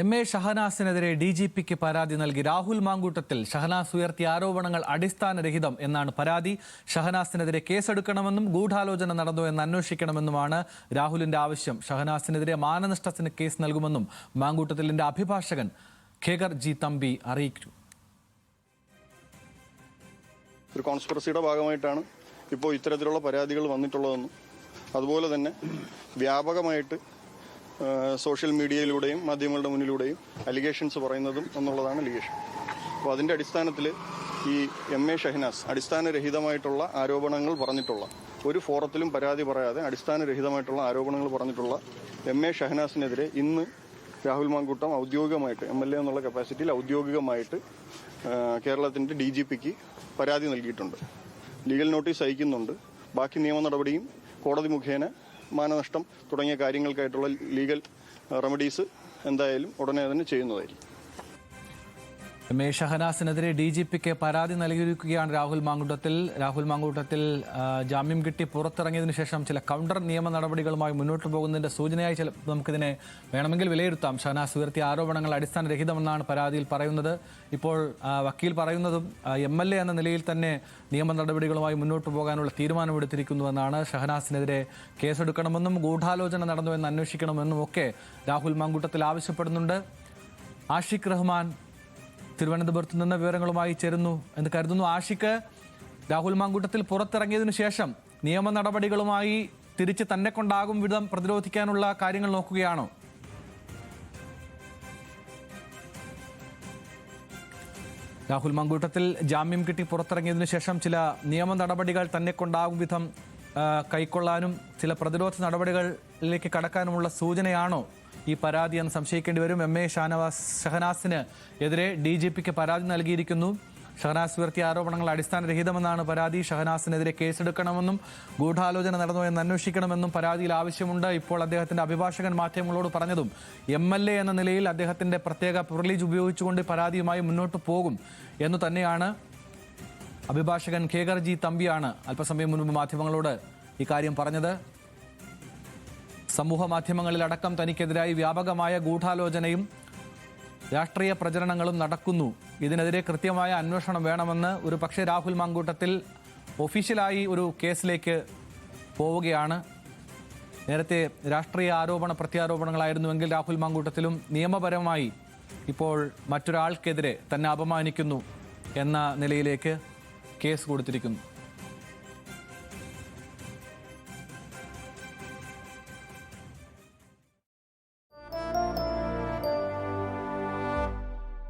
M A ഷഹനാസിനെതിരെ D G പിക്ക് പരാതി നൽകി രാഹുൽ മാങ്കൂട്ടത്തിൽ ഷഹനാസ് ഉയർത്തിയ ആരോപണങ്ങൾ അടിസ്ഥാനരഹിതം എന്നാണ് പരാതി. ഷഹനാസിനെതിരെ കേസെടുക്കണമെന്നും ഗൂഢാലോചന നടന്നു എന്ന് അന്വേഷിക്കണമെന്നുമാണ് രാഹുലിന്റെ ആവശ്യം. ഷഹനാസിനെതിരെ മാനനഷ്ടത്തിന് കേസ് നൽകുമെന്നും മാങ്കൂട്ടത്തിലിന്റെ അഭിഭാഷകൻ ഖേഗർ ജി തമ്പി അറിയിച്ചു. ഒരു കോൺസ്പിറസിയുടെ ഭാഗമായിട്ടാണ് ഇപ്പോൾ ഇത്തരത്തിലുള്ള പരാതികൾ വന്നിട്ടുള്ളതെന്നും അതുപോലെ തന്നെ വ്യാപകമായിട്ട് സോഷ്യൽ മീഡിയയിലൂടെയും മാധ്യമങ്ങളുടെ മുന്നിലൂടെയും അലിഗേഷൻസ് പറയുന്നതും എന്നുള്ളതാണ് അലിഗേഷൻ അപ്പോൾ അതിന്റെ അടിസ്ഥാനത്തിൽ ഈ എം എ ഷഹനാസ് അടിസ്ഥാനരഹിതമായിട്ടുള്ള ആരോപണങ്ങൾ പറഞ്ഞിട്ടുള്ള ഒരു ഫോറത്തിലും പരാതി പറയാതെ അടിസ്ഥാനരഹിതമായിട്ടുള്ള ആരോപണങ്ങൾ പറഞ്ഞിട്ടുള്ള എം എ ഷഹനാസിനെതിരെ ഇന്ന് രാഹുൽ മാങ്കൂട്ടം ഔദ്യോഗികമായിട്ട് എം എൽ എ എന്നുള്ള കപ്പാസിറ്റിയിൽ ഔദ്യോഗികമായിട്ട് കേരളത്തിന്റെ ഡി ജി പിക്ക് പരാതി നൽകിയിട്ടുണ്ട്. ലീഗൽ നോട്ടീസ് അയക്കുന്നുണ്ട്. ബാക്കി നിയമ നടപടിയും കോടതി മുഖേന മാനനഷ്ടം തുടങ്ങിയ കാര്യങ്ങൾക്കായിട്ടുള്ള ലീഗൽ റെമഡീസ് എന്തായാലും ഉടനെ തന്നെ ചെയ്യുന്നതായിരിക്കും. എ ഷഹനാസിനെതിരെ ഡി ജി പിക്ക് പരാതി നൽകിയിരിക്കുകയാണ് രാഹുൽ മാങ്കൂട്ടത്തിൽ. രാഹുൽ മാങ്കൂട്ടത്തിൽ ജാമ്യം കിട്ടി പുറത്തിറങ്ങിയതിനു ശേഷം ചില കൗണ്ടർ നിയമ നടപടികളുമായി മുന്നോട്ട് പോകുന്നതിന്റെ സൂചനയായി ചില നമുക്കിതിനെ വേണമെങ്കിൽ വിലയിരുത്താം. ഷഹനാസ് ഉയർത്തിയ ആരോപണങ്ങൾ അടിസ്ഥാനരഹിതമെന്നാണ് പരാതിയിൽ പറയുന്നത്. ഇപ്പോൾ വക്കീൽ പറയുന്നതും എം എൽ എ എന്ന നിലയിൽ തന്നെ നിയമ നടപടികളുമായി മുന്നോട്ട് പോകാനുള്ള തീരുമാനമെടുത്തിരിക്കുന്നുവെന്നാണ് ഷഹനാസിനെതിരെ കേസെടുക്കണമെന്നും ഗൂഢാലോചന നടന്നുവെന്ന് അന്വേഷിക്കണമെന്നും ഒക്കെ രാഹുൽ മാങ്കൂട്ടത്തിൽ ആവശ്യപ്പെടുന്നുണ്ട്. ആഷിഖ് റഹ്മാൻ തിരുവനന്തപുരത്ത് നിന്ന് വിവരങ്ങളുമായി ചേരുന്നു എന്ന് കരുതുന്നു ആഷിക്ക്. രാഹുൽ മാങ്കൂട്ടത്തിൽ പുറത്തിറങ്ങിയതിനു ശേഷം നിയമ നടപടികളുമായി തിരിച്ച് തന്നെ കൊണ്ടാകും വിധം പ്രതിരോധിക്കാനുള്ള കാര്യങ്ങൾ നോക്കുകയാണോ. രാഹുൽ മങ്കൂട്ടത്തിൽ ജാമ്യം കിട്ടി പുറത്തിറങ്ങിയതിനു ശേഷം ചില നിയമ നടപടികൾ തന്നെ കൊണ്ടാകും വിധം കൈക്കൊള്ളാനും ചില പ്രതിരോധ നടപടികളിലേക്ക് കടക്കാനുമുള്ള സൂചനയാണോ? ഈ പരാതി എന്ന് സംശയിക്കേണ്ടി വരും. എം എ ഷാനവാസ് ഷഹനാസിന് എതിരെ ഡി ജി പിക്ക് പരാതി നൽകിയിരിക്കുന്നു. ഷഹനാസ് ഉയർത്തിയ ആരോപണങ്ങൾ അടിസ്ഥാനരഹിതമെന്നാണ് പരാതി. ഷഹനാസിനെതിരെ കേസെടുക്കണമെന്നും ഗൂഢാലോചന നടന്നു എന്ന് അന്വേഷിക്കണമെന്നും പരാതിയിൽ ആവശ്യമുണ്ട്. ഇപ്പോൾ അദ്ദേഹത്തിന്റെ അഭിഭാഷകൻ മാധ്യമങ്ങളോട് പറഞ്ഞതും എം എൽ എ എന്ന നിലയിൽ അദ്ദേഹത്തിന്റെ പ്രത്യേക പ്രിവിലേജ് ഉപയോഗിച്ചുകൊണ്ട് പരാതിയുമായി മുന്നോട്ട് പോകും എന്ന് തന്നെയാണ് അഭിഭാഷകൻ ഖേഗർ ജി തമ്പിയാണ് അല്പസമയം മുൻപ് മാധ്യമങ്ങളോട് ഇക്കാര്യം പറഞ്ഞത്. സമൂഹ മാധ്യമങ്ങളിലടക്കം തനിക്കെതിരായി വ്യാപകമായ ഗൂഢാലോചനയും രാഷ്ട്രീയ പ്രചരണങ്ങളും നടക്കുന്നു. ഇതിനെതിരെ കൃത്യമായ അന്വേഷണം വേണമെന്ന് ഒരു പക്ഷേ രാഹുൽ മാങ്കൂട്ടത്തിൽ ഒഫീഷ്യലായി ഒരു കേസിലേക്ക് പോവുകയാണ്. നേരത്തെ രാഷ്ട്രീയ ആരോപണ പ്രത്യാരോപണങ്ങളായിരുന്നുവെങ്കിൽ രാഹുൽ മാങ്കൂട്ടത്തിലും നിയമപരമായി ഇപ്പോൾ മറ്റൊരാൾക്കെതിരെ തന്നെ അപമാനിക്കുന്നു എന്ന നിലയിലേക്ക് കേസ് കൊടുത്തിരിക്കുന്നു.